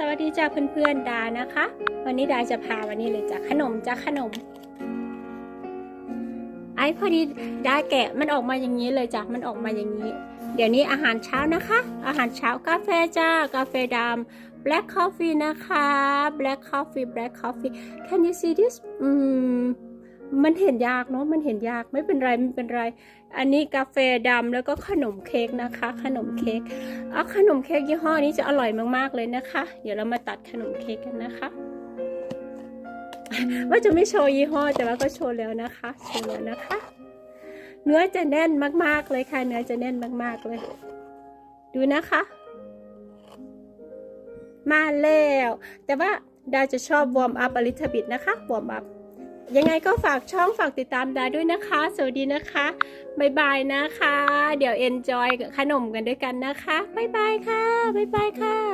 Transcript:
สวัสดีจ้าเพื่อนๆดานะคะ วันนี้ดาจะพาวันนี้เลยจ้าขนมจ้าขนม ไอ้พอดีดาแกะมันออกมาอย่างนี้เลยจ้ะมันออกมาอย่างนี้ เดี๋ยวนี้อาหารเช้านะคะ อาหารเช้ากาแฟจ้ากาแฟดำ black coffee นะคะ black coffee black coffee can you see this อืม มันเห็นยากเนาะมันเห็นยากไม่เป็นไรไม่เป็นไร อันนี้กาแฟดำแล้วก็ขนมเค้กนะคะ ขนมเค้กเอาขนมเค้กยี่ห้อนี้จะอร่อยมากๆเลยนะคะ เดี๋ยวเรามาตัดขนมเค้กกันนะคะ ว่าจะไม่โชว์ยี่ห้อแต่ว่าก็โชว์แล้วนะคะโชว์แล้วนะคะ เนื้อจะแน่นมากๆเลยค่ะ เนื้อจะแน่นมากๆเลย ดูนะคะ มาแล้ว แต่ว่าดาจะชอบวอร์มอัพอลิทบิดนะคะวอร์มอัพ ยังไงก็ฝากช่องฝากติดตามดาด้วยนะคะ สวัสดีนะคะบายบายนะคะ เดี๋ยวเอนจอยขนมกันด้วยกันนะคะบายบายค่ะบายบายค่ะ